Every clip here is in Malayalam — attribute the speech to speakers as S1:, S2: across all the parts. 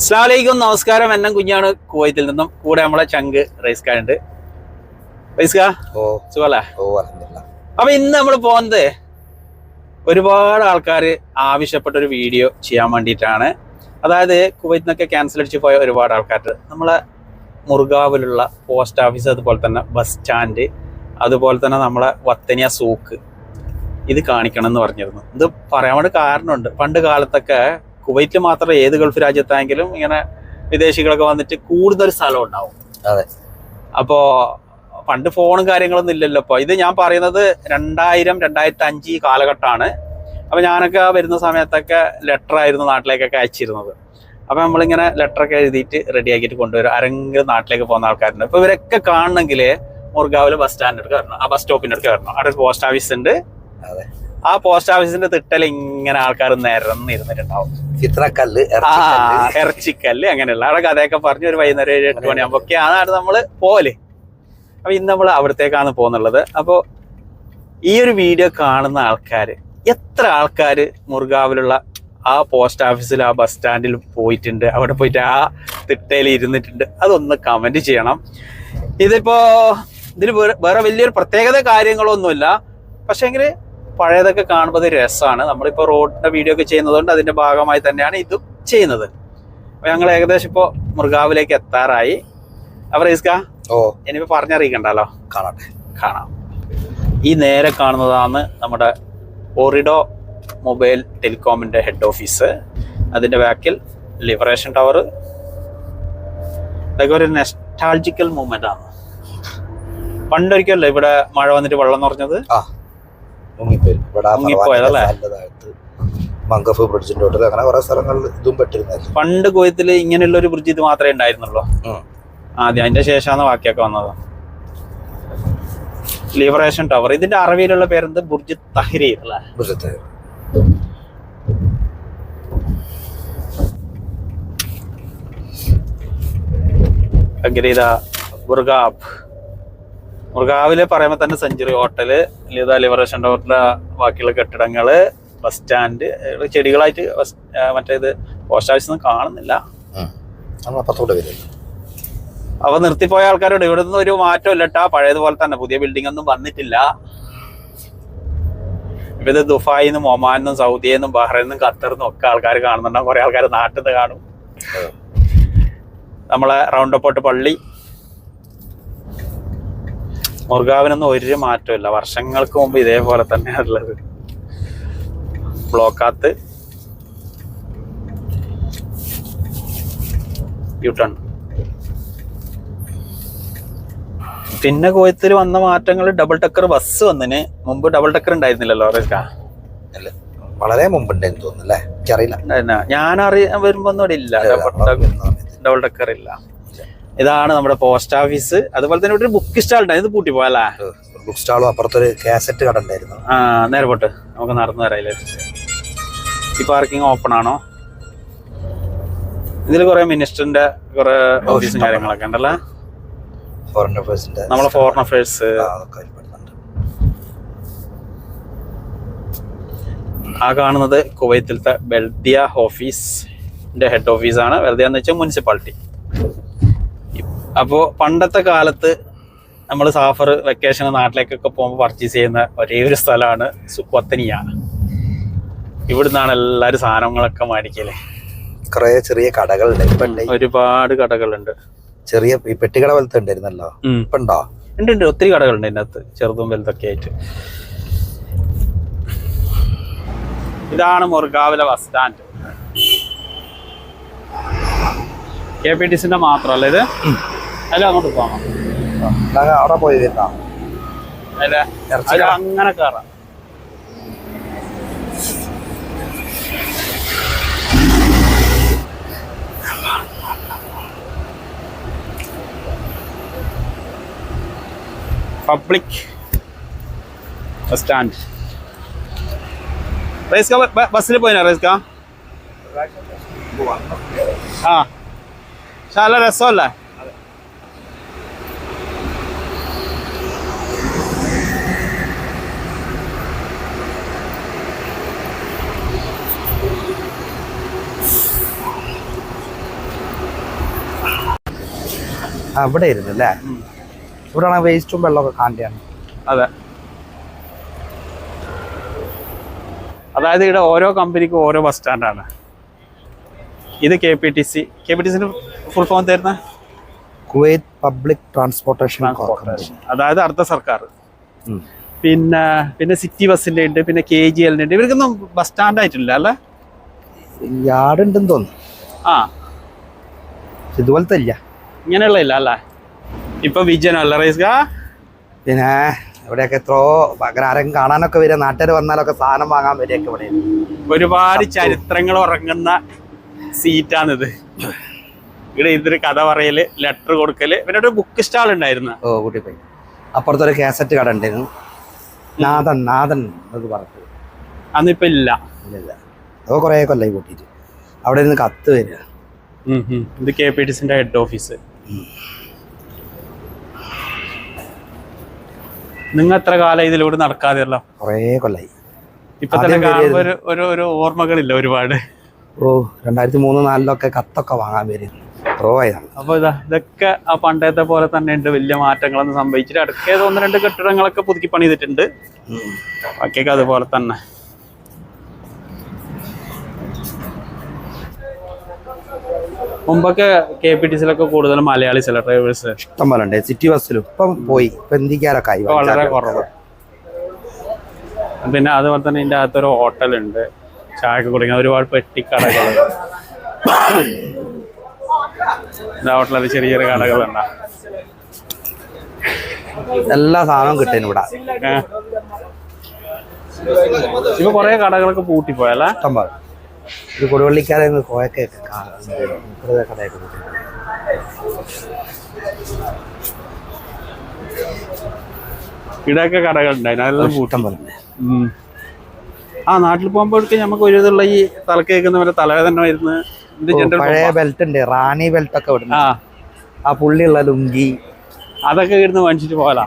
S1: അസ്ലാമലൈക്കും നമസ്കാരം. എന്നെ കുഞ്ഞാണ് കുവൈത്തിൽ നിന്നും. കൂടെ നമ്മളെ ചങ്ക് റൈസ്
S2: കാണുണ്ട്
S1: സുഖല്ലേ? അപ്പൊ ഇന്ന് നമ്മൾ പോകുന്നത് ഒരുപാട് ആൾക്കാർ ആവശ്യപ്പെട്ട ഒരു വീഡിയോ ചെയ്യാൻ വേണ്ടിയിട്ടാണ്. അതായത് കുവൈത്തിൽ നിന്നൊക്കെ ക്യാൻസൽ അടിച്ച് പോയ ഒരുപാട് ആൾക്കാർ നമ്മളെ മുറുകാവിലുള്ള പോസ്റ്റ് ഓഫീസ് അതുപോലെ തന്നെ ബസ് സ്റ്റാൻഡ് അതുപോലെ തന്നെ നമ്മളെ വത്തനിയ സൂക്ക് ഇത് കാണിക്കണം എന്ന് പറഞ്ഞിരുന്നു. ഇത് പറയാൻ വേണ്ടി കാരണമുണ്ട്. പണ്ട് കാലത്തൊക്കെ കുവൈറ്റിൽ മാത്രം ഏത് ഗൾഫ് രാജ്യത്തായെങ്കിലും ഇങ്ങനെ വിദേശികളൊക്കെ വന്നിട്ട് കൂടുതൽ സ്ഥലം ഉണ്ടാവും.
S2: അതെ.
S1: അപ്പോ പണ്ട് ഫോണും കാര്യങ്ങളൊന്നും ഇല്ലല്ലോ അപ്പൊ ഇത് ഞാൻ പറയുന്നത് രണ്ടായിരം രണ്ടായിരത്തി അഞ്ച് കാലഘട്ടമാണ്. അപ്പൊ ഞാനൊക്കെ വരുന്ന സമയത്തൊക്കെ ലെറ്റർ ആയിരുന്നു നാട്ടിലേക്കൊക്കെ അയച്ചിരുന്നത്. അപ്പൊ നമ്മളിങ്ങനെ ലെറ്റർ ഒക്കെ എഴുതിയിട്ട് റെഡിയാക്കിയിട്ട് കൊണ്ടുവരും. ആരെങ്കിലും നാട്ടിലേക്ക് പോകുന്ന ആൾക്കാരുണ്ട്. അപ്പൊ ഇവരൊക്കെ കാണണമെങ്കിൽ മുർഗാവിൽ ബസ് സ്റ്റാൻഡ് അടുത്ത് വരണം. ആ ബസ് സ്റ്റോപ്പിന്റെ അടുത്ത് വരണം. അവിടെ പോസ്റ്റ് ഓഫീസ് ഉണ്ട്. ആ പോസ്റ്റ് ഓഫീസിന്റെ തിട്ടൽ ഇങ്ങനെ ആൾക്കാർ നിരന്നിരുന്നിട്ടുണ്ടാവും.
S2: ചിത്രക്കല്ല് ഇറച്ചിക്കല്ല്.
S1: അങ്ങനെയുള്ള. അവിടെ കഥയൊക്കെ പറഞ്ഞ് ഒരു വൈകുന്നേരം ഏഴ് എട്ട് മണിയാകുമ്പോ ഒക്കെ അതാണ് നമ്മൾ പോലെ. അപ്പൊ ഇന്ന് നമ്മൾ അവിടത്തേക്കാണ് പോകുന്നുള്ളത്. അപ്പോ ഈ ഒരു വീഡിയോ കാണുന്ന ആൾക്കാര് എത്ര ആൾക്കാര് മുറുകാവിലുള്ള ആ പോസ്റ്റ് ഓഫീസിൽ ആ ബസ് സ്റ്റാൻഡിൽ പോയിട്ടുണ്ട് അവിടെ പോയിട്ട് ആ തിട്ടയിൽ ഇരുന്നിട്ടുണ്ട് അതൊന്ന് കമന്റ് ചെയ്യണം. ഇതിപ്പോ ഇതിന് വേറെ- വേറെ വലിയൊരു പ്രത്യേകത കാര്യങ്ങളൊന്നുമില്ല. പക്ഷേങ്കിൽ പഴയതൊക്കെ കാണുമ്പോൾ രസമാണ്. നമ്മളിപ്പോൾ റോഡിന്റെ വീഡിയോ ഒക്കെ ചെയ്യുന്നതുകൊണ്ട് അതിന്റെ ഭാഗമായി തന്നെയാണ് ഇതും ചെയ്യുന്നത്. അപ്പോൾ ഞങ്ങൾ ഏകദേശം ഇപ്പോൾ മൃഗാവിലേക്ക് എത്താറായി. അപ്പൊ റീസ്ക
S2: ഓ.
S1: ഇനിയിപ്പോൾ പറഞ്ഞറിയിക്കണ്ടല്ലോ?
S2: കാണട്ടെ.
S1: കാണാം. ഈ നേരെ കാണുന്നതാണ് നമ്മുടെ ഓറിഡോ മൊബൈൽ ടെലികോമിന്റെ ഹെഡ് ഓഫീസ് അതിന്റെ ബാക്കിൽ ലിബറേഷൻ ടവർ ഇതൊക്കെ ഒരു നെസ്റ്റാൾജിക്കൽ മൂവ്മെന്റ് ആണ്. പണ്ടൊരിക്കലല്ലേ ഇവിടെ മഴ വന്നിട്ട് വെള്ളം നിറഞ്ഞത്?
S2: ഇവിടെ
S1: മുങ്ങിപ്പോയതല്ലേ?
S2: നല്ലതായിട്ട് മങ്കഫ് ബ്രിഡ്ജിന്റെ തൊട്ടിൽ അങ്ങനെ കുറെ സ്ഥലങ്ങളിൽ ഇതും പെട്ടിരുന്നല്ലോ
S1: പണ്ട് കോയത്തിൽ ഇങ്ങനെയുള്ള ഒരു ബ്രിഡ്ജ് ഇത് മാത്രമേ ഉണ്ടായിരുന്നുള്ളൂ. ആദ്യം അതിന്റെ ശേഷമാണ് ബാക്കിയൊക്കെ വന്നത്. ലിബറേഷൻ ടവർ ഇതിന്റെ അറബിയിലുള്ള പേരെന്ത്? ബുർജ് തഹ്രീർ അല്ലേ?
S2: ബ്രിഡ്ജത്തെ
S1: അഗ്രീത ബുർഗാബ് ബുർഗാവിൽ പറയുമ്പോൾ തന്നെ സെഞ്ചുറി ഹോട്ടൽ ലിത ലിബറേഷൻ ടവറിന്റെ ബാക്കിയുള്ള കെട്ടിടങ്ങൾ ബസ് സ്റ്റാൻഡ് ചെടികളായിട്ട് മറ്റേത് പോസ്റ്റ് ഓഫീസ് ഒന്നും കാണുന്നില്ല. അവ നിർത്തിപ്പോയ ആൾക്കാരോട് ഇവിടെ നിന്ന് ഒരു മാറ്റം ഇല്ലട്ടാ പഴയതുപോലെ തന്നെ പുതിയ ബിൽഡിംഗ് ഒന്നും വന്നിട്ടില്ല. ഇപ്പൊ ഇത് നിന്നും ഒമാനിന്നും നിന്നും ബഹ്റൈനും ഖത്തറിന്നും ഒക്കെ ആൾക്കാർ കാണുന്നുണ്ടാവും. കുറെ ആൾക്കാർ നാട്ടിൽ നിന്ന് കാണും നമ്മളെ റൗണ്ട് അപ്പോട്ട് പള്ളി. മുർഗാവിനൊന്നും ഒരു മാറ്റമില്ല വർഷങ്ങൾക്ക് മുമ്പ് ഇതേപോലെ തന്നെ ഉള്ളത്. ബ്ലോക്കാത്ത്. യൂട്ടൺ പിന്നെ കോയത്തിൽ വന്ന മാറ്റങ്ങൾ ഡബിൾ ടക്കർ ബസ് വന്നിന്. മുമ്പ് ഡബിൾ ടക്കർ ഉണ്ടായിരുന്നില്ലല്ലോ
S2: വളരെ മുമ്പ് തോന്നുന്നു അല്ലേ? എനിക്കറിയില്ല.
S1: ഞാൻ അറിയാൻ വരുമ്പോ ഒന്നും ഇല്ല. ഡബിൾ ടക്കർ ഇല്ല. ഇതാണ് നമ്മുടെ പോസ്റ്റ് ഓഫീസ് അതുപോലെ തന്നെ ഇവിടെ ഒരു ബുക്ക് സ്റ്റാൾ ഉണ്ടായിരുന്നു ഇത് പൂട്ടി പോയല്ലേ
S2: ബുക്ക് സ്റ്റാളും അപ്പുറത്തൊരു കാസറ്റ് കട ഉണ്ടായിരുന്നു.
S1: ആ നേരെ പോട്ട്. നമുക്ക് നടന്നു തരാം ഈ പാർക്കിംഗ് ഓപ്പൺ ആണോ? ഇതിൽ കുറെ മിനിസ്റ്ററിന്റെ കുറെ ഓഫീസും. കാര്യങ്ങളൊക്കെ ഉണ്ടല്ലേ
S2: ഫോറിൻ അഫേഴ്സിന്റെ
S1: നമ്മളെ ഫോറിൻ
S2: അതൊക്കെ
S1: ആ കാണുന്നത് കുവൈത്തിലത്തെ ബെൽദിയ ഓഫീസിന്റെ ഹെഡ് ഓഫീസാണ് ബെൽദിയ എന്ന് വെച്ചാൽ മുനിസിപ്പാലിറ്റി അപ്പോൾ പണ്ടത്തെ കാലത്ത് നമ്മൾ സാഫർ വെക്കേഷൻ നാട്ടിലേക്കൊക്കെ പോകുമ്പോൾ പർച്ചേസ് ചെയ്യുന്ന ഒരേ ഒരു സ്ഥലമാണ് സുക്വത്തനിയ ഇവിടുന്നാണ് എല്ലാവരും സാധനങ്ങളൊക്കെ മേടിക്കൽ.
S2: കുറേ ചെറിയ കടകളുണ്ട്. ഇപ്പൊ
S1: ഒരുപാട് കടകളുണ്ട്.
S2: ചെറിയ പെട്ടികട പെട്ടിക്കട പോലത്തെ ഉണ്ടായിരുന്നല്ലോ? ഇപ്പൊ ഉണ്ടോ?
S1: ഉണ്ട് ഉണ്ട്. ഒത്തിരി കടകളുണ്ട് ഇതിനകത്ത്. ചെറുതും വലുതൊക്കെ ആയിട്ട്. ഇതാണ് മുർഗാവിലെ bus stand K P T സിന്റെ മാത്രമല്ല ഇത്? അല്ല അങ്ങോട്ട് പോകണം
S2: അവിടെ പോയി വരുന്ന
S1: അല്ല അത് അങ്ങനെ കയറാം പബ്ലിക് ബസ് സ്റ്റാൻഡ് റൈസ്ക ബസ്സിൽ പോയിനാ റൈസ്ക? ആ. ചാല നല്ല രസമല്ലേ?
S2: ആ ഇവിടെ ഇരുന്നു അല്ലേ ഇവിടെയാണ് വേസ്റ്റും വെള്ളമൊക്കെ കാണ്ടിയാണ്
S1: അതെ. അതായത് ഇവിടെ ഓരോ കമ്പനിക്കും ഓരോ ബസ് സ്റ്റാൻഡാണ് ഇത് K P T C K P T സിന് full form തരുന്ന?
S2: കുവൈത്ത് പബ്ലിക് ട്രാൻസ്പോർട്ടേഷൻ
S1: കോർപ്പറേഷൻ അതായത് അർദ്ധ സർക്കാർ. പിന്നെ പിന്നെ സിറ്റി ബസ്സിന്റെ ഉണ്ട് പിന്നെ കെ ജി എല്ലിന്റെ ഉണ്ട്. ഇവർക്കൊന്നും ബസ് സ്റ്റാൻഡ് ആയിട്ടില്ല അല്ലേ?
S2: യാർഡ് ഉണ്ടെന്ന് തോന്നുന്നു.
S1: ആ.
S2: ഇതുപോലത്തെ ഇല്ല.
S1: ഇങ്ങനെയുള്ള ഇല്ല അല്ലേ? ഇപ്പൊ വിജയനോ അല്ല റൈസ്
S2: പിന്നെ ഇവിടെയൊക്കെ എത്രയോ ആരെങ്കിലും കാണാനൊക്കെ വരിക. നാട്ടുകാർ വന്നാലൊക്കെ സാധനം വാങ്ങാൻ വരികയൊക്കെ ഇവിടെ.
S1: ഒരുപാട് ചരിത്രങ്ങൾ ഉറങ്ങുന്ന സീറ്റാണിത്. ഇവിടെ ഇതൊരു കഥ പറയൽ ലെറ്റർ കൊടുക്കൽ. പിന്നെ ഒരു ബുക്ക് സ്റ്റാൾ ഉണ്ടായിരുന്നു.
S2: ഓ കൂട്ടി പോയി അപ്പുറത്തൊരു കാസറ്റ് കട ഉണ്ടായിരുന്നു. നാഥൻ നാഥൻ എന്ന് പറഞ്ഞിട്ട്
S1: അന്നിപ്പോ ഇല്ല.
S2: ഇല്ല അത് കുറേ കൊല്ലായി കൂട്ടിയിട്ട്. അവിടെ നിന്ന് കത്ത് വരിക.
S1: ഇത് കെ പി ടി സിന്റെ ഹെഡ് ഓഫീസ് നിങ്ങൾ എത്ര കാലം ഇതിലൂടെ നടക്കാതെയല്ലോ?
S2: കുറേ കൊല്ലായി.
S1: ഇപ്പൊ തന്നെ ഒരു ഒരു ഒരു ഓർമ്മകളില്ല ഒരുപാട്.
S2: ഓ രണ്ടായിരത്തി മൂന്ന് നാലിലൊക്കെ കത്തൊക്കെ വാങ്ങാൻ വരും എത്രയോ അപ്പോൾ
S1: അപ്പൊ ഇതാ ഇതൊക്കെ ആ പണ്ടത്തെ പോലെ തന്നെ ഉണ്ട്. വലിയ മാറ്റങ്ങളൊന്നും സംഭവിച്ചിട്ട് അടുക്കേത് ഒന്ന് രണ്ട് കെട്ടിടങ്ങളൊക്കെ പുതുക്കി പണിതിട്ടുണ്ട്. ബാക്കിയൊക്കെ അതുപോലെ തന്നെ. മുമ്പൊക്കെ കെ പി ടി സിയിലൊക്കെ കൂടുതലും മലയാളി ചില ഡ്രൈവേഴ്സ്
S2: ഇഷ്ടംപോലെ ഉണ്ട് സിറ്റി ബസ്സിലും ഇപ്പം പോയി. ഇപ്പം എന്തിക്കാരൊക്കെ ആയി?
S1: വളരെ കുറവ്. പിന്നെ അതുപോലെ തന്നെ ഇതിന്റെ അകത്തൊരു ഹോട്ടലുണ്ട്. ചായ കുടിക്കുന്ന ഒരുപാട് പെട്ടിക്കടകൾ ഹോട്ടലിൽ ചെറിയ ചെറിയ കടകളുണ്ട്.
S2: എല്ലാ സാധനവും കിട്ടും ഇവിടെ.
S1: ഇപ്പൊ കൊറേ കടകളൊക്കെ പൂട്ടിപ്പോയല്ലേ?
S2: പോലെ ഒരു കൊടുവള്ളിക്കാരെ കോയൊക്കെ കടയൊക്കെ ഇടയൊക്കെ
S1: ഇവിടെയൊക്കെ കടകളുണ്ടായിരുന്നു കൂട്ടം.
S2: പറഞ്ഞു പോലെ
S1: ആ നാട്ടിൽ പോകുമ്പോഴേക്കും നമുക്ക് ഒരു ഇതുള്ള ഈ തലക്ക് കേൾക്കുന്ന തലവേദന വരുന്ന ഇത്
S2: ഓ,
S1: ജനറൽ
S2: പഴയ ബെൽറ്റ് ഉണ്ട് റാണി ബെൽറ്റ് ഒക്കെ ഇവിടുന്ന്
S1: ആ.
S2: പുള്ളി പുള്ളിയുള്ള ലുങ്കി.
S1: അതൊക്കെ ഇരുന്ന് വാങ്ങിച്ചിട്ട് പോകലാ?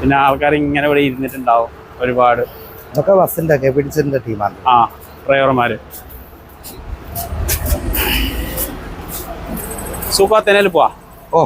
S1: പിന്നെ ആൾക്കാർ ഇങ്ങനെ ഇവിടെ ഇരുന്നിട്ടുണ്ടാവും ഒരുപാട്.
S2: ഇതൊക്കെ ബസ്സിന്റെ കെ പി ടി സിന്റെ ടീമാണ്.
S1: ആ ഡ്രൈവർമാര്. സൂപ്പാത്തേനയിൽ പോവാ?
S2: ഓ.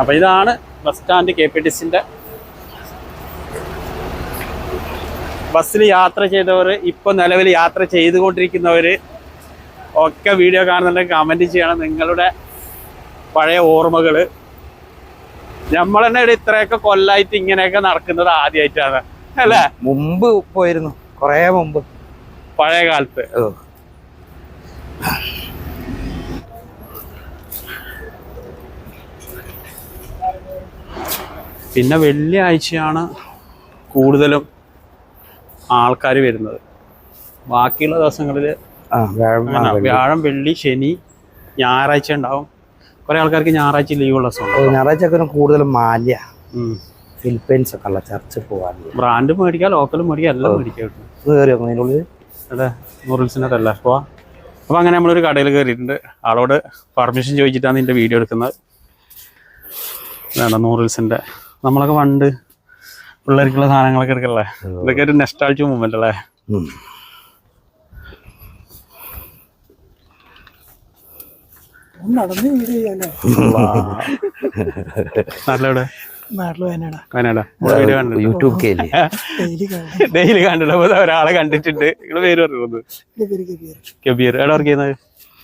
S1: അപ്പൊ ഇതാണ് bus stand K P T സിന്റെ. ബസ്സിൽ യാത്ര ചെയ്തവർ ഇപ്പൊ നിലവിൽ യാത്ര ചെയ്തുകൊണ്ടിരിക്കുന്നവര് ഒക്കെ വീഡിയോ കാണുന്നുണ്ടെങ്കിൽ കമന്റ് ചെയ്യണം നിങ്ങളുടെ പഴയ ഓർമ്മകൾ. നമ്മൾ തന്നെ ഇവിടെ ഇത്രയൊക്കെ കൊല്ലായിട്ട് ഇങ്ങനെയൊക്കെ നടക്കുന്നത് ആദ്യമായിട്ടാണ് അല്ലേ?
S2: മുമ്പ് പോയിരുന്നു. കൊറേ മുമ്പ്.
S1: പഴയ കാലത്ത്. പിന്നെ വെള്ളിയാഴ്ചയാണ് കൂടുതലും ആൾക്കാർ വരുന്നത്. ബാക്കിയുള്ള ദിവസങ്ങളിൽ
S2: വ്യാഴം വെള്ളി
S1: ശനി ഞായറാഴ്ച ഉണ്ടാവും. കുറെ ആൾക്കാർക്ക് ഞായറാഴ്ച ലീവുള്ള
S2: ഉള്ള
S1: ഞായറാഴ്ച
S2: കൂടുതൽ കൂടുതലും മാല്യ ഫിലിപ്പൈൻസ് ഒക്കെ ഉള്ള ചർച്ചിൽ പോകാൻ
S1: ബ്രാൻഡ് മേടിക്കാം ലോക്കൽ മേടിക്കാം എല്ലാം മേടിക്കാം
S2: അതിനുള്ളിൽ
S1: അല്ല. അപ്പോൾ അപ്പോൾ അങ്ങനെ നമ്മളൊരു കടയിൽ കയറിയിട്ടുണ്ട്. ആളോട് പെർമിഷൻ ചോദിച്ചിട്ടാണ് ഇതിന്റെ വീഡിയോ എടുക്കുന്നത്. വേണ്ട നൂറിൽസിന്റെ നമ്മളൊക്കെ പണ്ട് പിള്ളേർക്കുള്ള സാധനങ്ങളൊക്കെ എടുക്കല്ലേ? ഇതൊക്കെ ഒരു നെസ്റ്റാൾജി മൂമെന്റ് അല്ലേ?
S2: ഉം.
S1: നാട്ടിലെവിടെ?
S3: നാട്ടിൽ വയനാടാ.
S1: വയനാടാ. നമ്മളെ വീഡിയോ
S2: യൂട്യൂബ് കേലി
S3: ഡെയിലി കാണും.
S1: ഡെയിലി ഒരാളെ കണ്ടിട്ടുണ്ട്. നിങ്ങൾ പേര് പറയുന്നത്
S3: എന്റെ പേര് കബീർ
S1: കബീർ എവിടെ വർക്ക് ചെയ്യുന്നത്?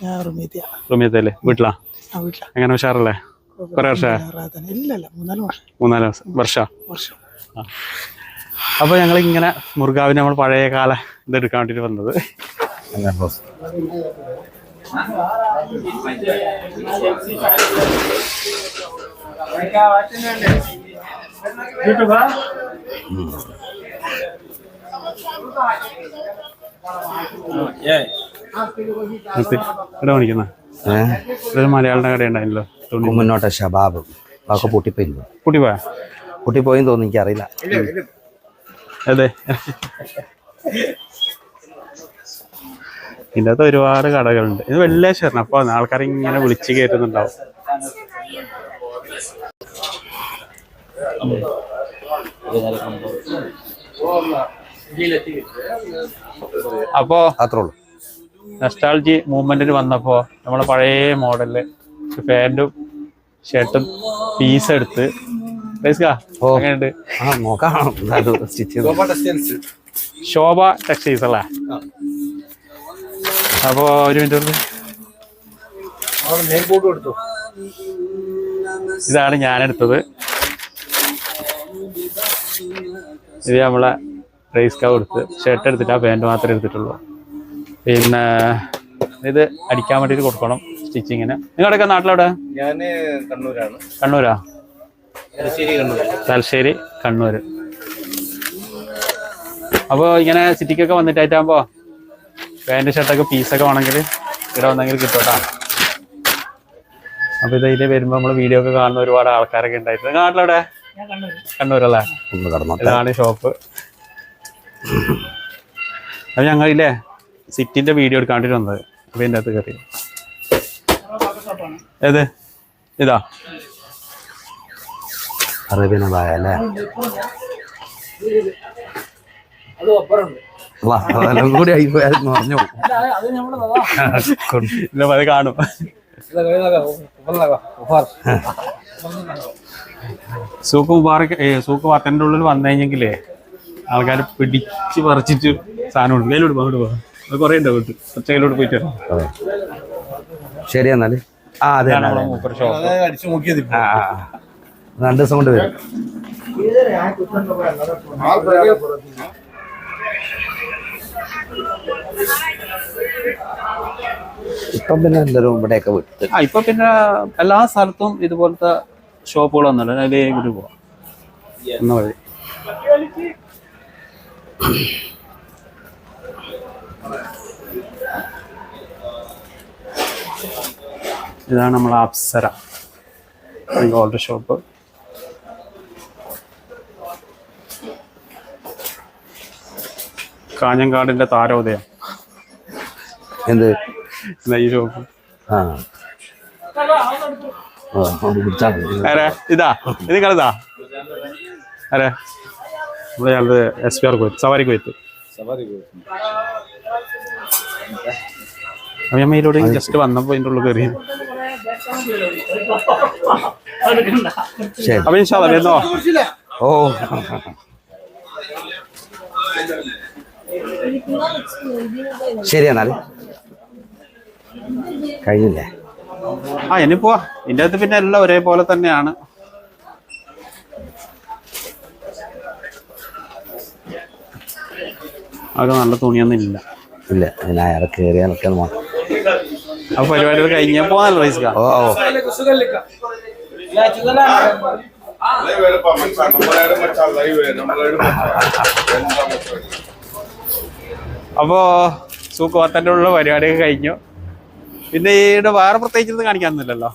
S3: ഞാൻ റുമീത്തിയ
S1: റൂമിയത്തല്ലേ വീട്ടിലാ?
S3: ആ വീട്ടിലാ.
S1: എങ്ങനെ ഉഷാറല്ലേ? കുറേ
S3: വർഷം ഇല്ലല്ല മൂന്നാൽ വർഷം.
S1: മൂന്നാൽ വർഷം. വർഷം?
S3: വർഷം.
S1: അപ്പോൾ ഞങ്ങൾ ഇങ്ങനെ മുറുകാവിന് നമ്മൾ പഴയ കാല ഇതെടുക്കാൻ വേണ്ടിയിട്ട് വന്നത്. ഇവിടെ ഒരു മലയാളിയുടെ കട ഉണ്ടായിരുന്നല്ലോ തുണി.
S2: മുന്നോട്ടെ ഷബാബ് അതൊക്കെ പൊട്ടിപ്പോയി.
S1: കൂട്ടി പോയാ
S2: പൊട്ടിപ്പോയെന്ന് തോന്നുന്നു എനിക്കറിയില്ല.
S1: അതെ. ഇതിന്റെ അകത്ത് ഒരുപാട് കടകളുണ്ട്. ഇത് വെള്ളിയാഴ്ച അപ്പൊ ആൾക്കാർ ഇങ്ങനെ വിളിച്ച് കയറ്റുന്നുണ്ടാവും അപ്പോ
S2: അത്രേ ഉള്ളൂ
S1: നെസ്റ്റാൾജി മൂവ്മെന്റിന് വന്നപ്പോ നമ്മളെ പഴയ മോഡലിൽ പാന്റും ഷർട്ടും പീസ് എടുത്ത്. ശോഭ ടെക്സ്റ്റൈൽസ് അല്ലേ? അപ്പോ ഒരു മിനിറ്റ് ഇതാണ് ഞാൻ എടുത്തത്. ഇത് നമ്മളെ റേസ് കാവ് എടുത്ത് ഷർട്ട് എടുത്തിട്ട് ആ പാന്റ് മാത്രമേ എടുത്തിട്ടുള്ളൂ. പിന്നെ ഇത് അടിക്കാൻ വേണ്ടിയിട്ട് കൊടുക്കണം സ്റ്റിച്ചിങ്ങിന് നിങ്ങളുടെയൊക്കെ നാട്ടിലെവിടെ?
S4: ഞാൻ കണ്ണൂരാണ്.
S1: കണ്ണൂരാ?
S4: തലശ്ശേരി കണ്ണൂർ
S1: തലശ്ശേരി കണ്ണൂർ അപ്പോൾ ഇങ്ങനെ സിറ്റിക്കൊക്കെ വന്നിട്ടായിട്ടാകുമ്പോൾ പാന്റ് ഷർട്ടൊക്കെ പീസൊക്കെ വേണമെങ്കിൽ ഇവിടെ വന്നെങ്കിൽ കിട്ടോട്ടാ. അപ്പൊ ഇത് ഇതിൽ വരുമ്പോൾ നമ്മൾ വീഡിയോ ഒക്കെ കാണുന്ന ഒരുപാട് ആൾക്കാരൊക്കെ ഉണ്ടായിരുന്നു നിങ്ങളുടെ നാട്ടിലെവിടെ കണ്ണൂരല്ലേ ഇതാണ് ഷോപ്പ് അത് ഞങ്ങളില്ലേ സിറ്റിന്റെ വീഡിയോ എടുക്കാൻ വേണ്ടിട്ട് വന്നത്. അപ്പൊ എന്റെ അകത്ത് കയറി. ഏത്? ഇതാ.
S2: അറേബ്യൻ ബായ അല്ലേ കൂടി ആയി പോയായിരുന്നു പറഞ്ഞു
S1: ഇല്ല, അത് കാണും. സൂക്ക് മുബാറക്ക് ഉള്ളിൽ വന്നു കഴിഞ്ഞെങ്കിലേ ആൾക്കാർ പിടിച്ച് പറിച്ചിട്ട് സാധനം ഉണ്ട് കയ്യിലോട്ട് പോകാം അങ്ങോട്ട് പോകാം അത് കുറേ ഉണ്ട് വീട്ടിൽ? ഒറ്റ കയ്യിലോട്ട് പോയിട്ട്.
S2: ശരി എന്നാൽ? ആ അതെ. രണ്ട് ദിവസം കൊണ്ട് വരും. ഇപ്പം പിന്നെ എല്ലാവരും ഇവിടെയൊക്കെ വിട്ടു
S1: ആ ഇപ്പൊ പിന്നെ എല്ലാ സ്ഥലത്തും ഇതുപോലത്തെ ഷോപ്പുകൾ അല്ലേ അതിലേ കൂടി പോവാം. എന്ന വഴി. ഇതാണ് നമ്മളെ അപ്സര. Gold shop. കാഞ്ഞങ്കാടിന്റെ താരോദയം.
S2: എന്ത്?
S1: ഷോപ്പ്.
S2: ആ.
S1: ഇതാ. ഇത് കളിതാ അരെ ഇവിടെ ഞങ്ങളത് എസ് പി ആർ കൊയ്ത്ത് സവാരി കൊയ്ത്ത് അമ്മയിലൂടെ ഇതിലൂടെ ജസ്റ്റ് വന്നപ്പോ ഇതിന്റെ ഉള്ളിൽ കയറി അപ്പൊ വരുന്നോ?
S2: ഓ. ശരി എന്നാൽ കഴിഞ്ഞില്ലേ?
S1: ആ ഇനി പോവാ. ഇന്റെ അകത്ത് പിന്നെ എല്ലാം ഒരേപോലെ തന്നെയാണ്. അവിടെ നല്ല തുണിയൊന്നും ഇല്ല.
S2: ഇല്ല ഞാൻ അയാളെ കയറിയാലൊക്കെ ഒന്ന് മാ-
S1: അപ്പൊ പരിപാടി കഴിഞ്ഞപ്പോ നല്ല റൈസ്
S2: ഓ ഓ.
S1: അപ്പോ സൂക്ക് വത്തന്റെ ഉള്ള പരിപാടിയൊക്കെ കഴിഞ്ഞു. പിന്നെ ഇവിടെ വേറെ പ്രത്യേകിച്ച് കാണിക്കാനൊന്നുമില്ലല്ലോ